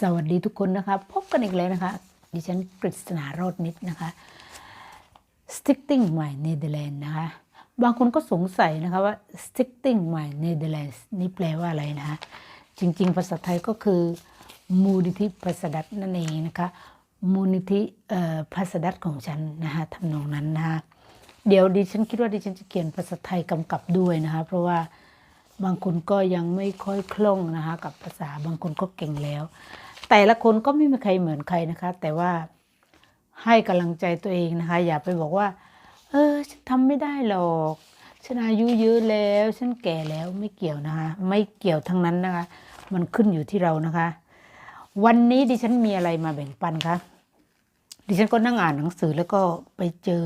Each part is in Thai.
สวัสดีทุกคนนะคะ พบกันอีกแล้วนะคะ ดิฉันกฤษณาโรดนิดนะคะ Sticking My Netherlands นะคะ บางคนก็สงสัยนะคะว่า Sticking My Netherlands นี่แปลว่าอะไรนะคะ จริงๆ ภาษาไทยก็คือ มูลนิธิภาษาดัตนั่นเองนะคะ มูลนิธิภาษาดัตของฉันนะคะทำนองนั้นนะคะเดี๋ยวดิฉันคิดว่าดิฉันจะเขียนภาษาไทยกำกับด้วยนะคะ เพราะว่าบางคนก็ยังไม่ค่อยคล่องนะคะกับภาษาบางคนก็เก่งแล้ว แต่ละคนก็ไม่มีใครเหมือนใครนะคะ แต่ว่าให้กำลังใจตัวเองนะคะ อย่าไปบอกว่า เออฉันทำไม่ได้หรอกฉันอายุเยอะแล้ว ฉันแก่แล้วไม่เกี่ยวนะคะ ไม่เกี่ยวทั้งนั้นนะคะ มันขึ้นอยู่ที่เรานะคะ วันนี้ดิฉันมีอะไรมาแบ่งปันคะดิฉันก็นั่งอ่านหนังสือแล้วก็ไปเจอ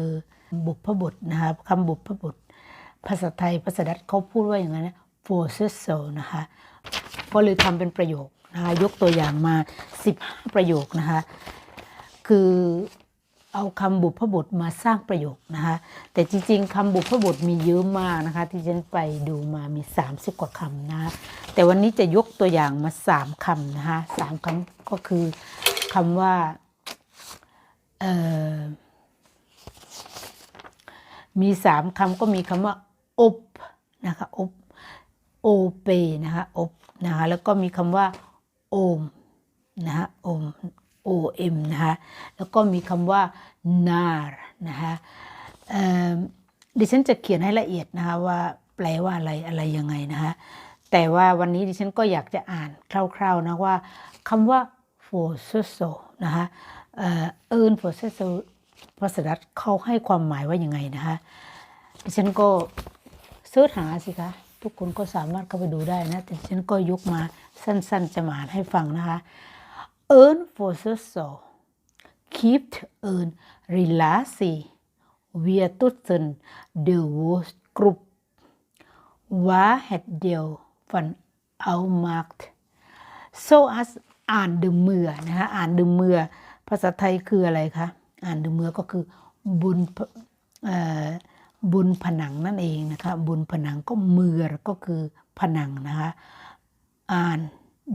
บุพบทนะคะคำบุพบท ภาษาไทยภาษาดัตเขาพูดว่าอย่างนั้นนะ for s e s o นะคะก็เลยทำเป็นประโยค นะคะยกตัวอย่างมา 15 ประโยคนะคะคือเอาคำบุพบทมาสร้างประโยคนะคะแต่จริงๆคำบุพบทมีเยอะมากนะคะที่ฉันไปดูมามี 30 กว่าคำนะะแต่วันนี้จะยกตัวอย่างมา 3คำนะคะสามคำก็คือคำว่ามีสามคำก็มีคำว่าอบนะคะอบโอเปนะคะอบนะคะแล้วก็มีคำว่า โอมนะคะโอม O M นะคะแล้วก็มีคำว่า nar นะคะเอ่อดิฉันจะเขียนให้ละเอียดนะคะว่าแปลว่าอะไรอะไรยังไงนะคะแต่ว่าวันนี้ดิฉันก็อยากจะอ่านคร่าวๆนะว่าคำว่า for so นะคะเอ่อ earn for so ภาษาดัตเขาให้ความหมายว่ายังไงนะคะดิฉันก็เสิร์ชหาสิคะ ทุกคนก็สามารถเข้าไปดูได้นะ แต่ฉันก็ยกมาสั้นๆจะมาให้ฟังนะคะ earn for so so keep earn relatie via tussen de woordgroep war het deel van uitmaakt zoals อ่านดึมเมือนะคะอ่านดึมเมือ ภาษาไทยคืออะไรคะ อ่านดึมเมือก็คือบุญเอ่อ บุญผนังนั่นเองนะคะบุญผนังก็เมือก็คือผนังนะคะอ่าน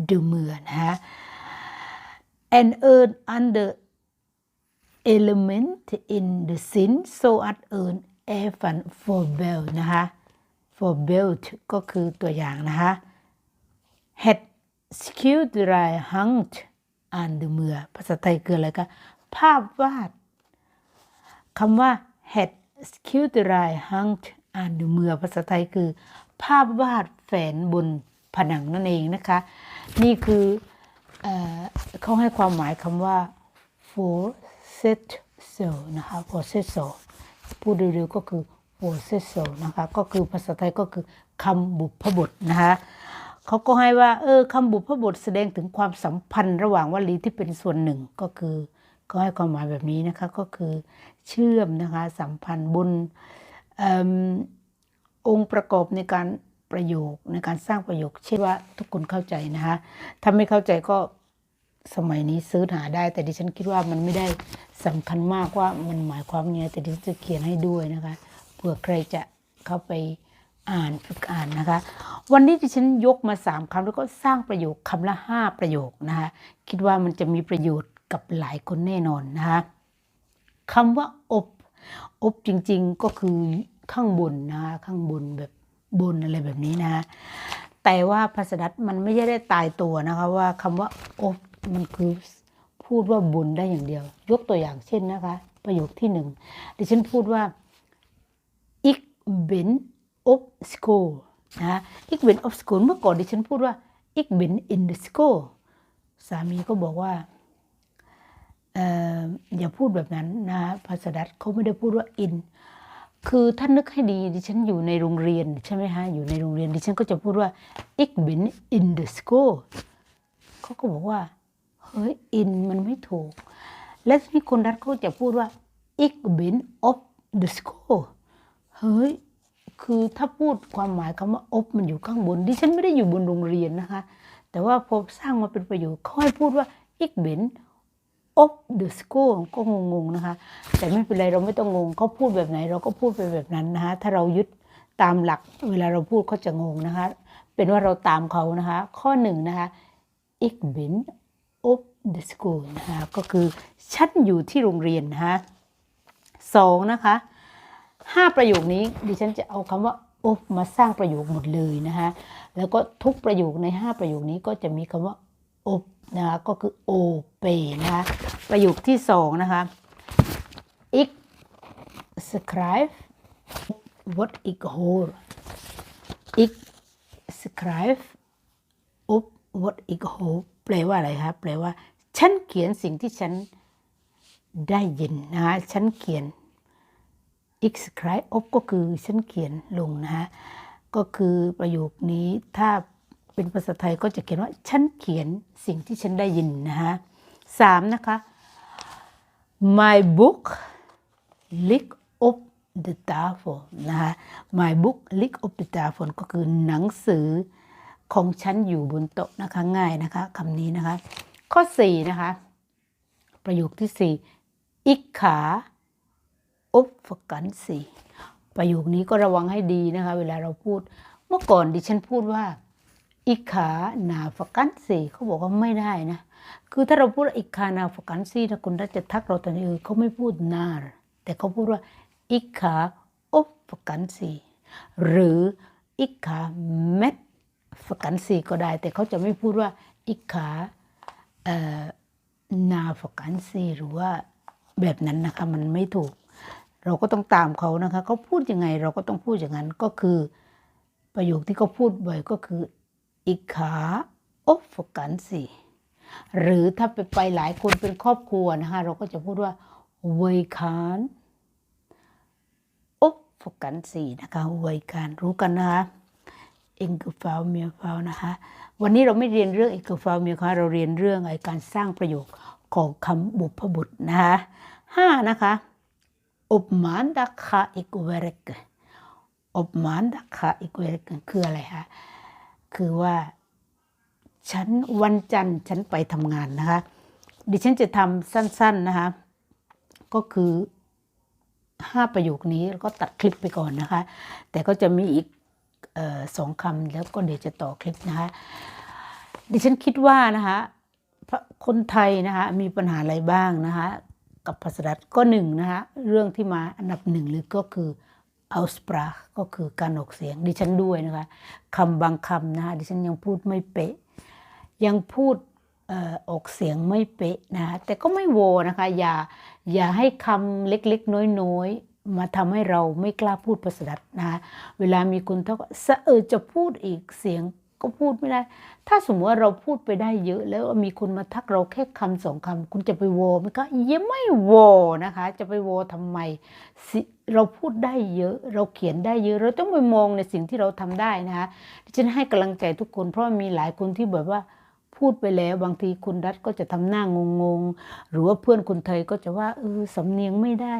ดึมเมือนะคะ and earn under element in the sin so at earn even for bell นะคะ for belt ก็คือตัวอย่างนะคะ had skewed dry hung and the เมือภาษาไทยคืออะไรคะภาพวาดคำว่า had skewed dry hung and the เมือภาษาไทยคือ ภาพวาดแฝนบนผนังนั่นเองนะคะ นี่คือเอ่อเขาให้ความหมายคำว่า for set so นะคะ for set so พูดเร็วๆก็คือ for set so นะคะ ก็คือภาษาไทยก็คือคำบุพบทนะคะเขาก็ให้ว่า เออคำบุพบทแสดงถึงความสัมพันธ์ระหว่างวลีที่เป็นส่วนหนึ่งก็คือ ก็ให้ความหมายแบบนี้นะคะก็คือเชื่อมนะคะสัมพันธ์บนอองค์ประกอบในการประโยคในการสร้างประโยคเชื่อว่าทุกคนเข้าใจนะคะถ้าไม่เข้าใจก็สมัยนี้ซื้อหาได้ แต่ดิฉันคิดว่ามันไม่ได้สำคัญมากว่ามันหมายความไงแต่ดิฉันจะเขียนให้ด้วยนะคะเผื่อใครจะเข้าไปอ่านฝึกอ่านนะคะ วันนี้ดิฉันยกมาสามคำแล้วก็สร้างประโยคคำละห้าประโยคนะคะคิดว่ามันจะมีประโยชน์ กับหลายคนแน่นอนนะคะคำว่าอบอบจริงๆก็คือข้างบนนะคะข้างบนแบบบนอะไรแบบนี้นะแต่ว่าภาษาดัตมันไม่ได้ตายตัวนะคะว่าคำว่าอบมันคือพูดว่าบนได้อย่างเดียว ยกตัวอย่างเช่นนะคะ ประโยคที่หนึ่งดิฉันพูดว่า ik ben op school นะ ik ben op school เมื่อก่อนดิฉันพูดว่า ik ben in the school สามีก็บอกว่า อย่าพูดแบบนั้นนะภาษาดัตเขาไม่ได้พูดว่า in คือท่านนึกให้ดีดิฉันอยู่ในโรงเรียนใช่ไหมฮะอยู่ในโรงเรียนดิฉันก็จะพูดว่า ik ben in the school เขาก็บอกว่าเฮ้ย in มันไม่ถูก และที่คนรัฐเขาจะพูดว่า ik ben op the school เฮ้ยคือถ้าพูดความหมายคำว่า op มันอยู่ข้างบนดิฉันไม่ได้อยู่บนโรงเรียนนะคะ แต่ว่าพอสร้างมาเป็นประโยคเขาให้พูดว่า ik ben op the school ก็งงๆนะคะ แต่ไม่เป็นไรเราไม่ต้องงงเขาพูดแบบไหนเราก็พูดไปแบบนั้นนะคะถ้าเรายึดตามหลักเวลาเราพูดเขาจะงงนะคะ เป็นว่าเราตามเขานะคะ ข้อหนึ่งนะคะ ik ben of the school นะคะก็คือฉันอยู่ที่โรงเรียนนะคะสองนะคะห้าประโยคนี้ดิฉันจะเอาคำว่า of มาสร้างประโยคหมดเลยนะคะแล้วก็ทุกประโยคในห้าประโยคนี้ก็จะมีคำว่า of นะคะก็คือ o p นะคะประโยคที่สองนะคะ ik schrijf wat ik hoor ik schrijf op what ik hoor แปลว่าอะไรคะแปลว่า ฉันเขียนสิ่งที่ฉันได้ยินนะคะฉันเขียน ik schrijf op ก็คือฉันเขียนลงนะคะก็คือประโยคนี้ถ้า เป็นภาษาไทยก็จะเขียนว่าฉันเขียนสิ่งที่ฉันได้ยินนะคะสามนะคะ my book ligt op de tafel นะคะ my book ligt op de tafel ก็คือหนังสือของฉันอยู่บนโต๊ะนะคะง่ายนะคะคำนี้นะคะ ข้อ4นะคะ ประโยคที่4 ik ga op vakantie ประโยคนี้ก็ระวังให้ดีนะคะ เวลาเราพูด เมื่อก่อนดิฉันพูดว่า อิขานาฟกันซีเขาบอกว่าไม่ได้นะ คือถ้าเราพูดว่าอิคานาฟกันซีถ้าคนรัจะทักเราแตอนนี้เออเขาไม่พูดนาร์แต่เขาพูดว่าอิคาอฟกันซีหรืออิคาเมดฟกันซีก็ได้ แต่เขาจะไม่พูดว่าอิคาเอ่อนาฟกันซีหรือว่าแบบนั้นนะคะมันไม่ถูก เราก็ต้องตามเขานะคะเขาพูดยังไง เราก็ต้องพูดอย่างนั้นก็คือประโยคที่เขาพูดบ่อยก็คือ อีกขาอฟกันสิหรือถ้าไปไปหลายคนเป็นครอบครัวนะคะเราก็จะพูดว่าเวยคานอบฟกันสินะคะเวยคานรู้กันนะคะเองคือฟาวเมียฟาวนะคะวันนี้เราไม่เรียนเรื่องเอกฟาวเมียฟาวเราเรียนเรื่องไอการสร้างประโยคของคำบุพบุตรนะคะห้านะคะ op maandag ga ik werken op maandag ga ik werken คืออะไรคะ คือว่า ฉันวันจันทร์ฉันไปทำงานนะคะ ดิฉันจะทำสั้น ๆนะคะ ก็คือห้าประโยคนี้แล้วก็ตัดคลิปไปก่อนนะคะ แต่ก็จะมีอีกออสองคำแล้วก็เดี๋ยวจะต่อคลิปนะคะ ดิฉันคิดว่านะคะพระคนไทยนะคะมีปัญหาอะไรบ้างนะคะ กับภาษาดัตก็หนึ่งนะคะเรื่องที่มาอันดับหนึ่งเลยก็คือ เอาสปราก็คือการออกเสียงดิฉันด้วยนะคะคำบางคำนะคะดิฉันยังพูดไม่เป๊ะ ยังพูดออกเสียงไม่เป๊ะนะคะแต่ก็ไม่โวนะคะ อย่าอย่าให้คำเล็กๆ น้อยๆ มาทำให้เราไม่กล้าพูดภาษาดัตนะคะเวลามีคนทักว่าสะเออจะพูดอีกเสียง ก็พูดไม่ได้ ถ้าสมมติว่าเราพูดไปได้เยอะแล้วมีคนมาทักเราแค่คำสองคำคุณจะไปโวไหมก็ยังไม่โวนะคะ จะไปโวทำไม เราพูดได้เยอะ เราเขียนได้เยอะ เราต้องไปมองในสิ่งที่เราทำได้นะคะดิฉันให้กำลังใจทุกคนเพราะมีหลายคนที่แบบว่าพูดไปแล้วบางทีคุณรัฐก็จะทำหน้างงๆหรือว่าเพื่อนคนไทยก็จะว่าเออสำเนียงไม่ได้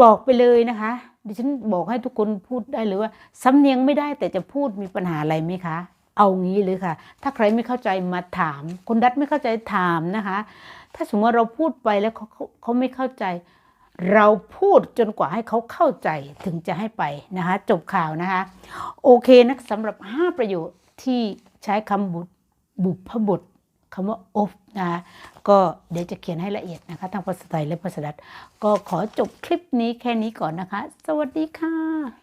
บอกไปเลยนะคะ ดิฉันบอกให้ทุกคนพูดได้เลยว่าสำเนียงไม่ได้แต่จะพูดมีปัญหาอะไรไหมคะ เอางี้เลยค่ะ ถ้าใครไม่เข้าใจมาถาม คนดัดไม่เข้าใจถามนะคะ ถ้าสมมติเราพูดไปแล้วเขาเขาไม่เข้าใจ เราพูดจนกว่าให้เขาเข้าใจถึงจะให้ไปนะคะ จบข่าวนะคะ โอเคนะสำหรับ 5 ประโยคที่ใช้คำบุบุพบุตรคำว่า of นะคะก็เดี๋ยวจะเขียนให้ละเอียดนะคะทั้งภาษาไทยและภาษาดัตก็ขอจบคลิปนี้แค่นี้ก่อนนะคะ สวัสดีค่ะ